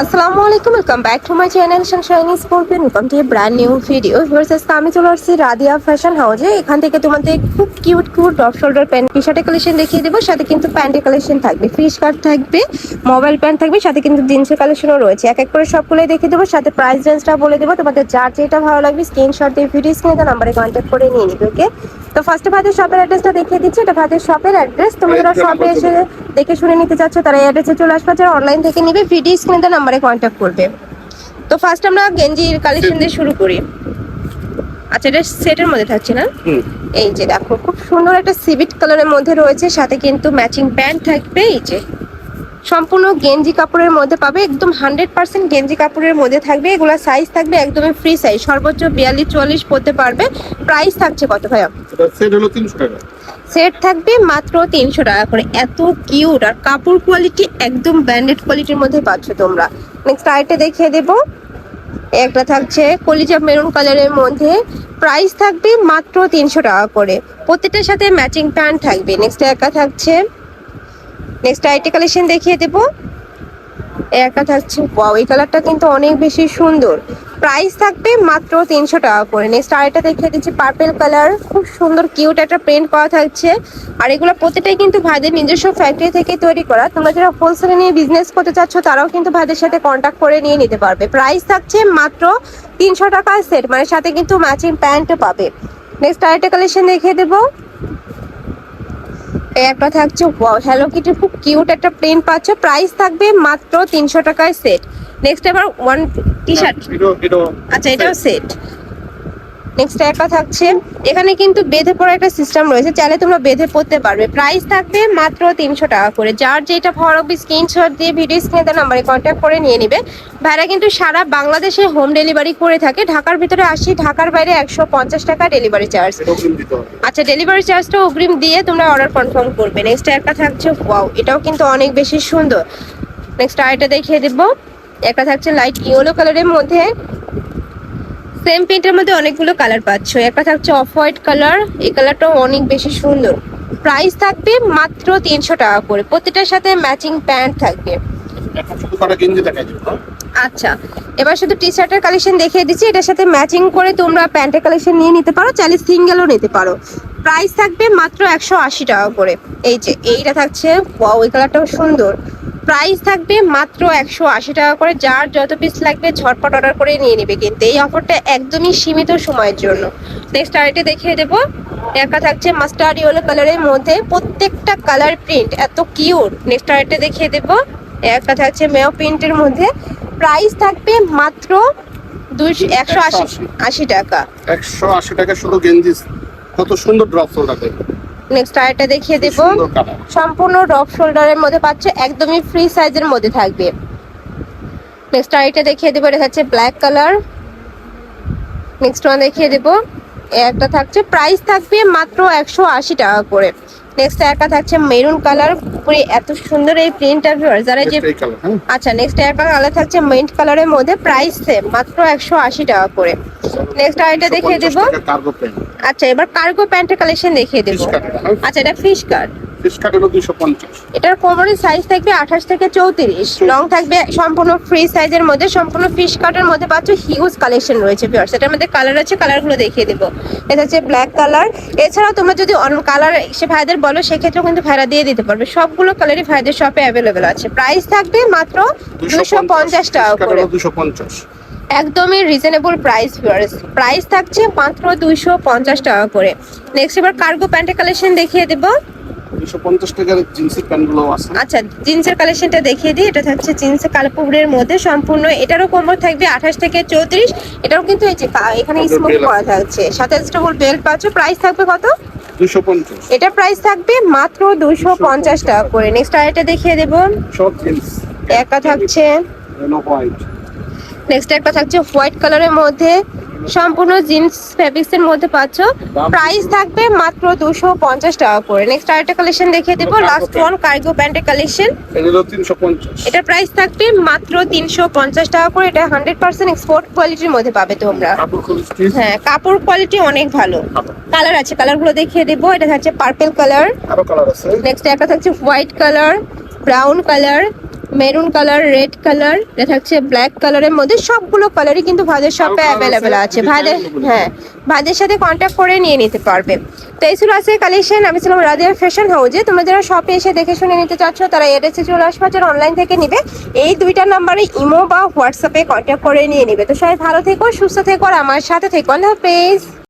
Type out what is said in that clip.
আসসালামু আলাইকুম welcome back to my channel sunshiny scorpion welcome to brand new video viewers আজকে আমি চলে আসছি রাদিয়া ফ্যাশন হাউসে এখান থেকে তোমাদের খুব cute cute drop shoulder pant T শার্টের কালেকশন দেখিয়ে দেবো। সাথে কিন্তু প্যান্টের কালেকশন থাকবে। ফিশ কাট থাকবে মোবাইল প্যান্ট থাকবে সাথে কিন্তু জিন্সের কালেকশনও রয়েছে। এক এক করে সবগুলোই দেখিয়ে দেবো। সাথে প্রাইস রেঞ্জটা বলে দেবো। তোমাদের যার যেটা ভালো লাগবে স্ক্রিনশট দিয়ে ভিডিও স্ক্রিনে নাম্বারে কন্ট্যাক্ট করে নিয়ে নিবে ওকে তো ফার্স্টে ভাতের শপের অ্যাড্রেসটা দেখিয়ে দিচ্ছি। এটা ভাতের শপের অ্যাড্রেস তোমরা শপে এসে দেখে শুনে নিতে চাচ্ছ তারা এই অ্যাড্রেসে চলে আসবে। যারা অনলাইন থেকে নিবে ভিডিও স্ক্রিনে নাম্বারে কন্ট্যাক্ট করবে। তো ফার্স্ট আমরা গেঞ্জির কালেকশন দিয়ে শুরু করি। আচ্ছা এটা সেটের মধ্যে থাকছে না? এই যে দেখো খুব সুন্দর একটা সিভিট কালারের মধ্যে রয়েছে সাথে কিন্তু ম্যাচিং প্যান্ট থাকবে এই যে। সম্পূর্ণ গেঞ্জি কাপড়ের মধ্যে পাবে একদম হান্ড্রেড পার্সেন্ট গেঞ্জি কাপড়ের মধ্যে থাকবে। এগুলা সাইজ থাকবে একদমই ফ্রি সাইজ সর্বোচ্চ বিয়াল্লিশ চুয়াল্লিশ পড়তে পারবে। প্রাইস থাকছে কত ভাইয়া? সেট হলো তিনশো টাকা। সেট থাকবে মাত্র তিনশো টাকা করে। এত কিউট আর কাপড় কোয়ালিটি একদম ব্র্যান্ডেড কোয়ালিটির মধ্যে পাচ্ছ তোমরা। নেক্সট আরেকটা দেখিয়ে দেবো। একটা থাকছে কলিজা মেরুন কালারের মধ্যে। প্রাইস থাকবে মাত্র তিনশো টাকা করে। প্রত্যেকটার সাথে ম্যাচিং প্যান্ট থাকবে। নেক্সট একটা থাকছে নেক্সট আইটি কালেকশন দেখিয়ে দেবো। একটা থাকছে ওয়াও এই কালারটা কিন্তু অনেক বেশি সুন্দর। প্রাইস থাকবে মাত্র তিনশো টাকা করে। নেক্সট আরেকটা দেখিয়ে দিচ্ছি পার্পেল কালার খুব সুন্দর কিউট একটা প্রিন্ট করা থাকছে। আর এগুলো প্রতিটাই কিন্তু ভাইদের নিজস্ব ফ্যাক্টরি থেকে তৈরি করা। তোমরা যারা হোলসেলে নিয়ে বিজনেস করতে চাচ্ছ, তারাও কিন্তু ভাইদের সাথে কন্ট্যাক্ট করে নিয়ে নিতে পারবে। প্রাইস থাকছে মাত্র তিনশো টাকার সেট মানে সাথে কিন্তু ম্যাচিং প্যান্টও পাবে। নেক্সট আরেকটা কালেকশন দেখিয়ে দেবো। একটা থাকছে হ্যালো কিটি খুব কিউট একটা প্রিন্ট পাচ্ছ। প্রাইস থাকবে মাত্র তিনশো টাকায় সেট নেক্সট এবার ওয়ান টি শার্ট আচ্ছা এটাও সেট নেক্সট একটা থাকছে। এখানে কিন্তু বেঁধে পড়া একটা সিস্টেম রয়েছে চাইলে তোমরা বেঁধে পড়তে পারবে। প্রাইস থাকবে মাত্র তিনশো টাকা করে। যার যেটা ভালো লাগবে স্ক্রিনশট দিয়ে ভিডিও স্ক্রিনে দেওয়া নাম্বারে কন্ট্যাক্ট করে নিয়ে নিবে। ভাইরা কিন্তু সারা বাংলাদেশে হোম ডেলিভারি করে থাকে। ঢাকার ভিতরে আসি ঢাকার বাইরে একশো পঞ্চাশ টাকা ডেলিভারি চার্জ আচ্ছা ডেলিভারি চার্জটা অগ্রিম দিয়ে তোমরা অর্ডার কনফার্ম করবে। নেক্সট একটা থাকছে ওয়াও এটাও কিন্তু অনেক বেশি সুন্দর। নেক্সট আরেকটা দেখিয়ে দেব। একটা থাকছে লাইট ইয়েলো কালারের মধ্যে। সেম প্রিন্টের মধ্যে অনেকগুলো কালার পাচ্ছ। একটা থাকছে অফ হোয়াইট কালার এই কালারটাও অনেক বেশি সুন্দর। প্রাইস থাকবে মাত্র তিনশো টাকা করে। প্রতিটার সাথে ম্যাচিং প্যান্ট থাকবে। হ্যাঁ? আচ্ছা এবার শুধু টি শার্টের কালেকশন দেখিয়ে দিচ্ছি। এটার সাথে ম্যাচিং করে তোমরা প্যান্টের কালেকশন নিয়ে নিতে পারো চাইলে সিঙ্গেলও নিতে পারো। প্রাইস থাকবে মাত্র একশো আশি টাকা করে। এই যে এইটা থাকছে ওই কালারটাও সুন্দর। প্রাইস থাকবে মাত্র একশো আশি টাকা করে। যার যত পিস লাগবে ঝটপট অর্ডার করে নিয়ে নিবে কিন্তু। এই অফারটা একদমই সীমিত সময়ের জন্য। নেক্সট আরেকটা দেখিয়ে দেবো। একটা থাকছে মাস্টার্ড ইয়েলো কালারের মধ্যে প্রত্যেকটা কালার প্রিন্ট এত কিউট নেক্সট আরেকটা দেখিয়ে দেবো। একটা থাকছে মেও প্রিন্টের মধ্যে। প্রাইস থাকবে মাত্র দুইশো একশো আশি আশি টাকা। একশো আশি টাকা শুধু গেঞ্জি। কত সুন্দর ড্রপ দেখো। নেক্সট আরেকটা দেখিয়ে দেবো। সম্পূর্ণ ডপ শোল্ডারের মধ্যে পাচ্ছে একদমই ফ্রি সাইজের মধ্যে থাকবে। নেক্সট আরেকটা দেখিয়ে দেবো এটা থাকছে ব্ল্যাক কালার নেক্সট ওয়ান দেখিয়ে দেবো একটা থাকছে। প্রাইস থাকবে মাত্র একশো আশি টাকা করে। নেক্সট একটা থাকছে মেরুন কালার পুরো এত সুন্দর এই প্রিন্টটা যারা যে হ্যাঁ। আচ্ছা নেক্সট একটা কালার থাকছে মেন্ট কালারের মধ্যে। প্রাইস সেম মাত্র একশো আশি টাকা করে। নেক্সট আরেকটা দেখিয়ে দেবো। কার্গো প্যান্ট আচ্ছা এবার কার্গো প্যান্টের কালেকশন দেখিয়ে দেবো। আচ্ছা এটা ফিশ কাট এটার কোমরের সাইজ থাকবে আঠাশ থেকে চৌত্রিশ। লং থাকবে সম্পূর্ণ ফ্রি সাইজের মধ্যে সম্পূর্ণ ফিশ কাটের মধ্যে পাচ্ছ হিউজ কালেকশন রয়েছে ভিউয়ার্স এটার মধ্যে কালার আছে কালারগুলো দেখিয়ে দেবো। এটা হচ্ছে ব্ল্যাক কালার এছাড়াও তোমরা যদি অন্য কালার সে ভাইদের বলো সেক্ষেত্রেও কিন্তু ভাইরা দিয়ে দিতে পারবে। সবগুলো কালারই ভাইদের শপে অ্যাভেলেবেল আছে। প্রাইস থাকবে মাত্র দুশো পঞ্চাশ। টাকা করে। দুশো পঞ্চাশ। একদমই রিজনেবল প্রাইস ভিউয়ার্স প্রাইস থাকছে মাত্র দুইশো পঞ্চাশ টাকা করে। নেক্সট এবার কার্গো প্যান্টের কালেকশন দেখিয়ে দেবো। দুশো আচ্ছা জিন্সের কালেকশনটা দেখিয়ে দিই। এটা থাকছে জিন্সের কালাপুরের মধ্যে সম্পূর্ণ। এটারও কোমর থাকবে আঠাশ থেকে চৌত্রিশ। এটাও কিন্তু এই যে এখানে Double স্মোক করা থাকছে। বেল্ট পাচ্ছ। প্রাইস থাকবে কত? এটা প্রাইস থাকবে মাত্র দুইশো পঞ্চাশ টাকা করে। নেক্সট আরেকটা দেখিয়ে দেবো। একটা থাকছে হোয়াইট নেক্সট একটা থাকছে হোয়াইট কালারের মধ্যে। সম্পূর্ণ জিন্স ফ্যাব্রিক্স এর মধ্যে পাচ্ছ। প্রাইস থাকবে মাত্র দুশো পঞ্চাশ টাকা করে। নেক্সট আরেকটা কালেকশন দেখিয়ে দেবো। লাস্ট ওয়ান কার্গো প্যান্টের কালেকশন এটা প্রাইস থাকবে মাত্র তিনশো পঞ্চাশ টাকা করে। এটা হান্ড্রেড পার্সেন্ট এক্সপোর্ট কোয়ালিটির মধ্যে পাবে তোমরা। হ্যাঁ কাপড় কোয়ালিটি অনেক ভালো। কালার আছে কালারগুলো দেখিয়ে দেবো। এটা থাকছে পার্পেল কালার নেক্সট একটা থাকছে white colour brown colour maroon colour red colour এটা থাকছে ব্ল্যাক কালারের মধ্যে সবগুলো কালারই কিন্তু ভাদের শপে অ্যাভেলেবেল আছে, বলে। হ্যাঁ ভাদের সাথে কন্ট্যাক্ট করে নিয়ে নিতে পারবে। তো এই ছিল আছে কালেকশন আমি ছিলাম রাদিয়া ফ্যাশন হাউজে তোমরা যারা শপে এসে দেখে শুনে নিতে চাচ্ছ তারা এড্রেসে চলে আসবে যারা অনলাইন থেকে নিবে। এই দুইটা নাম্বারে ইমো বা হোয়াটসঅ্যাপে কন্ট্যাক্ট করে নিয়ে নিবে। তো সবাই ভালো থেকো সুস্থ থেকো আর আমার সাথে থেকো। আল্লাহ হাফেজ।